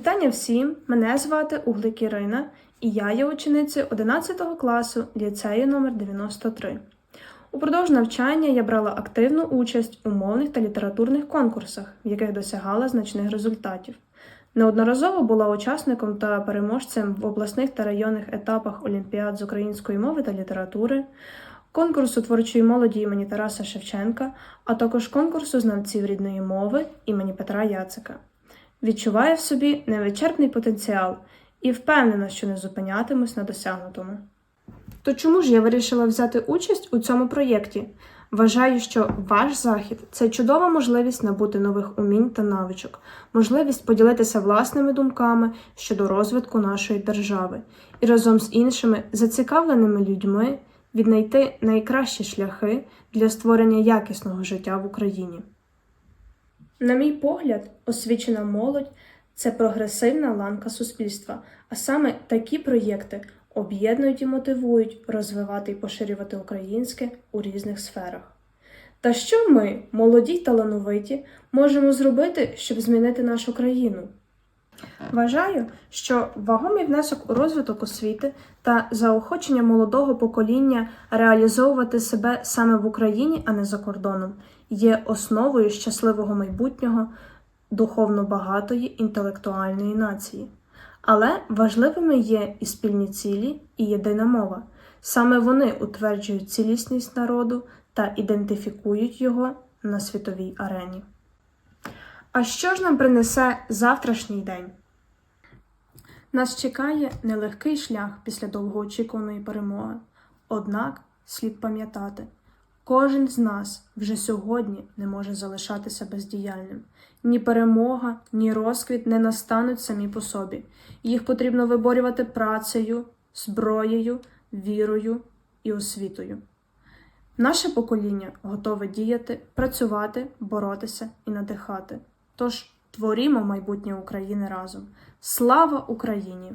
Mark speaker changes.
Speaker 1: Вітання всім! Мене звати Углик Ірина, і я є ученицею 11 класу ліцею номер 93. Упродовж навчання я брала активну участь у мовних та літературних конкурсах, в яких досягала значних результатів. Неодноразово була учасником та переможцем в обласних та районних етапах Олімпіад з української мови та літератури, конкурсу творчої молоді імені Тараса Шевченка, а також конкурсу знавців рідної мови імені Петра Яцика. Відчуваю в собі невичерпний потенціал і впевнена, що не зупинятимусь на досягнутому. То чому ж я вирішила взяти участь у цьому проєкті? Вважаю, що ваш захід це чудова можливість набути нових умінь та навичок, можливість поділитися власними думками щодо розвитку нашої держави і разом з іншими зацікавленими людьми віднайти найкращі шляхи для створення якісного життя в Україні. На мій погляд, освічена молодь це прогресивна ланка суспільства, а саме такі проєкти об'єднують і мотивують розвивати і поширювати українське у різних сферах. Та що ми, молоді й талановиті, можемо зробити, щоб змінити нашу країну? Вважаю, що вагомий внесок у розвиток освіти та заохочення молодого покоління реалізовувати себе саме в Україні, а не за кордоном, є основою щасливого майбутнього духовно багатої інтелектуальної нації. Але важливими є і спільні цілі, і єдина мова. Саме вони утверджують цілісність народу та ідентифікують його на світовій арені. А що ж нам принесе завтрашній день? Нас чекає нелегкий шлях після довгоочікуваної перемоги. Однак слід пам'ятати, кожен з нас вже сьогодні не може залишатися бездіяльним. Ні перемога, ні розквіт не настануть самі по собі. Їх потрібно виборювати працею, зброєю, вірою і освітою. Наше покоління готове діяти, працювати, боротися і надихати. Тож творімо майбутнє України разом. Слава Україні!